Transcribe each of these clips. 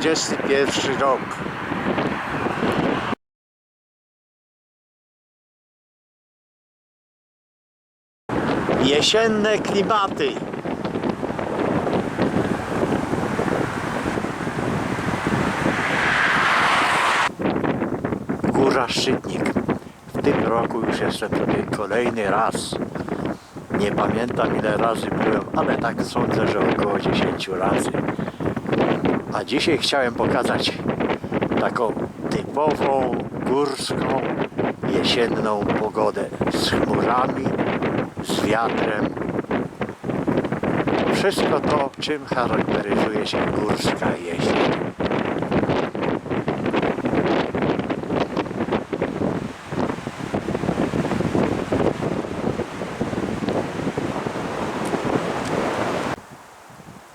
21 rok. Jesienne klimaty. Góra Szczytnik. W tym roku już jestem tutaj kolejny raz. Nie pamiętam ile razy byłem, ale tak sądzę, że około 10 razy. A dzisiaj chciałem pokazać taką typową górską jesienną pogodę z chmurami, z wiatrem. Wszystko to, czym charakteryzuje się górska jesień.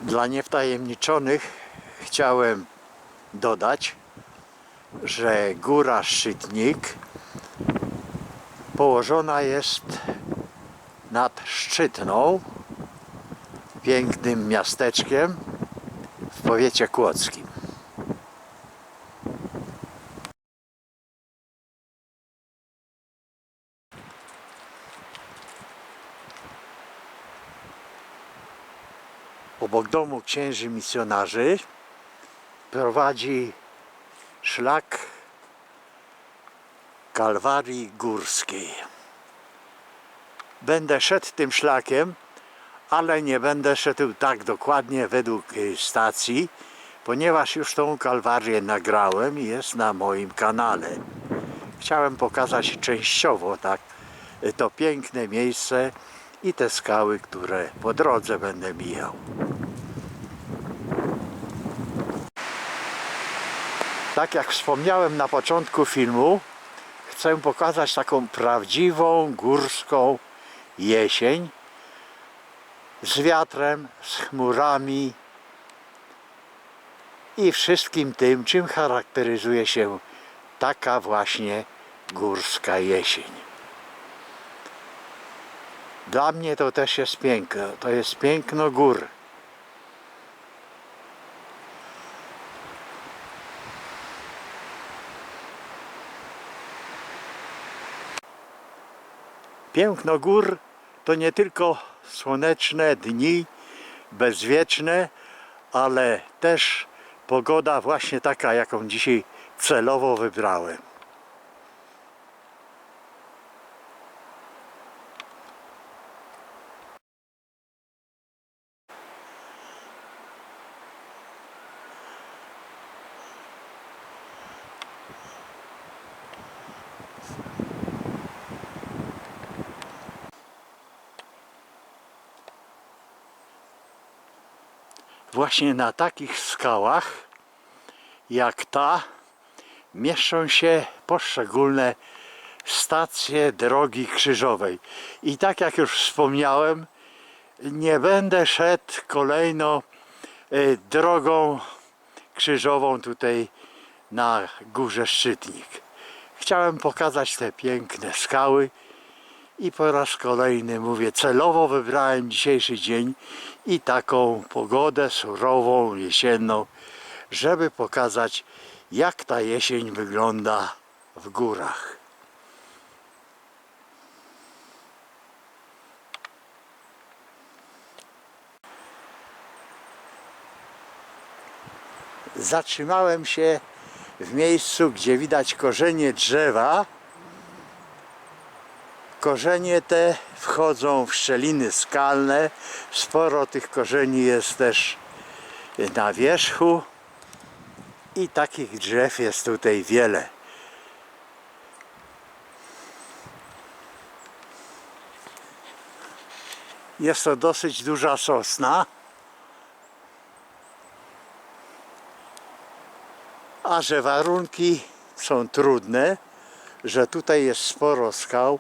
Dla niewtajemniczonych chciałem dodać, że góra Szczytnik położona jest nad Szczytną, pięknym miasteczkiem w powiecie kłodzkim. Obok domu księży misjonarzy prowadzi szlak Kalwarii Górskiej. Będę szedł tym szlakiem, ale nie będę szedł tak dokładnie według y, stacji, ponieważ już tą kalwarię nagrałem i jest na moim kanale. Chciałem pokazać częściowo tak to piękne miejsce i te skały, które po drodze będę mijał. Tak jak wspomniałem na początku filmu, chcę pokazać taką prawdziwą górską jesień z wiatrem, z chmurami i wszystkim tym, czym charakteryzuje się taka właśnie górska jesień. Dla mnie to też jest piękno. To jest piękno gór. Piękno gór to nie tylko słoneczne dni, bezwieczne, ale też pogoda właśnie taka, jaką dzisiaj celowo wybrałem. Właśnie na takich skałach jak ta mieszczą się poszczególne stacje drogi krzyżowej. I tak jak już wspomniałem, nie będę szedł kolejno y, drogą krzyżową tutaj na górze Szczytnik. Chciałem pokazać te piękne skały i po raz kolejny mówię, celowo wybrałem dzisiejszy dzień i taką pogodę surową, jesienną, żeby pokazać jak ta jesień wygląda w górach. Zatrzymałem się w miejscu, gdzie widać korzenie drzewa. Korzenie te wchodzą w szczeliny skalne. Sporo tych korzeni jest też na wierzchu i takich drzew jest tutaj wiele. Jest to dosyć duża sosna. A że warunki są trudne, że tutaj jest sporo skał,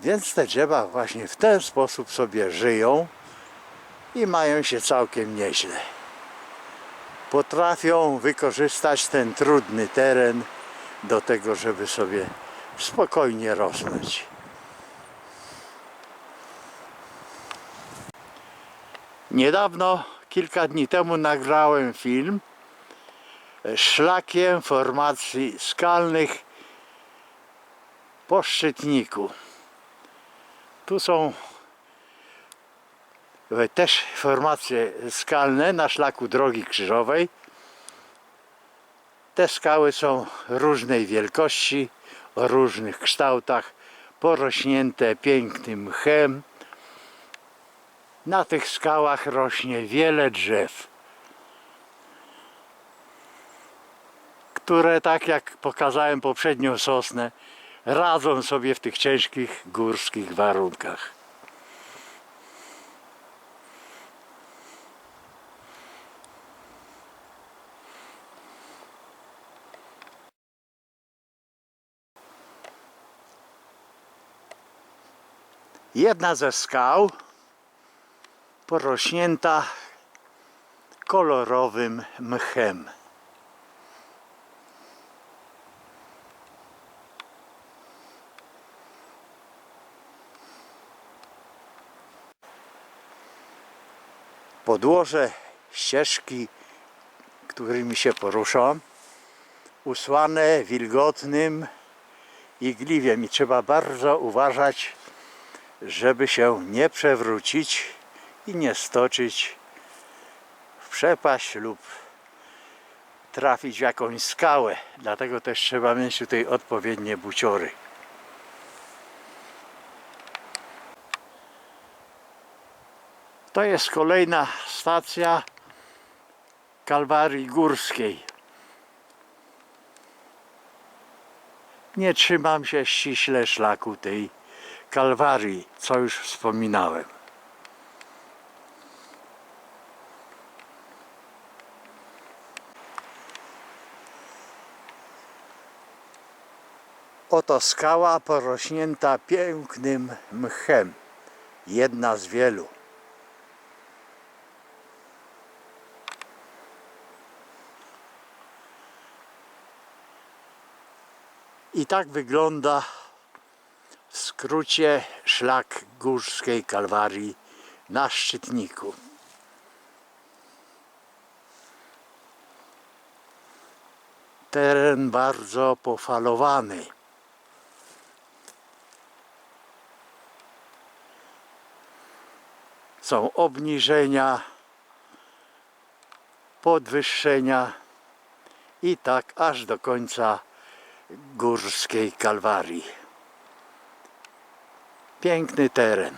więc te drzewa właśnie w ten sposób sobie żyją i mają się całkiem nieźle potrafią wykorzystać ten trudny teren do tego, żeby sobie spokojnie rosnąć. Niedawno, kilka dni temu nagrałem film szlakiem formacji skalnych po Szczytniku. Tu są e, też formacje skalne na szlaku drogi krzyżowej. Te skały są różnej wielkości, o różnych kształtach, porośnięte pięknym mchem. Na tych skałach rośnie wiele drzew, które tak jak pokazałem poprzednią sosnę, radzą sobie w tych ciężkich górskich warunkach. Jedna ze skał porośnięta kolorowym mchem. Podłoże ścieżki, którymi się poruszam, usłane wilgotnym igliwiem i trzeba bardzo uważać, żeby się nie przewrócić i nie stoczyć w przepaść lub trafić w jakąś skałę. Dlatego też trzeba mieć tutaj odpowiednie buciory. To jest kolejna stacja Kalwarii Górskiej. Nie trzymam się ściśle szlaku tej Kalwarii, co już wspominałem. Oto skała porośnięta pięknym mchem. Jedna z wielu. I tak wygląda w skrócie szlak górskiej Kalwarii na Szczytniku. Teren bardzo pofalowany. Są obniżenia, podwyższenia i tak aż do końca górskiej Kalwarii. Piękny teren.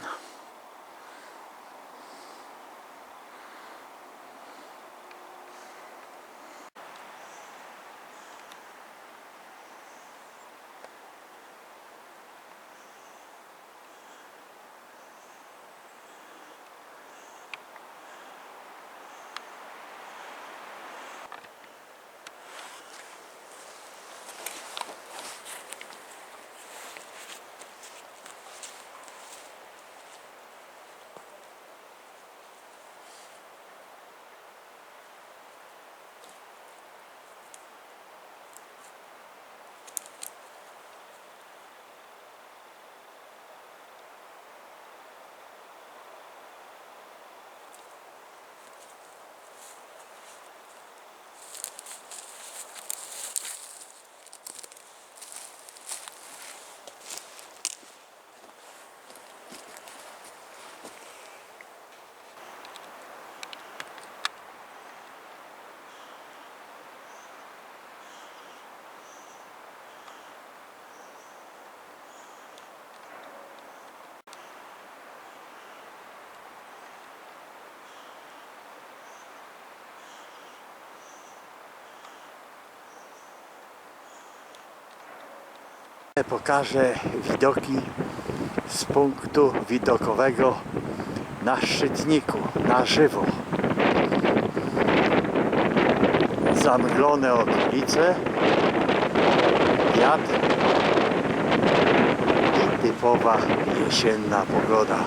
Pokażę widoki z punktu widokowego na Szczytniku, na żywo. Zamglone okolice, wiatr i typowa jesienna pogoda.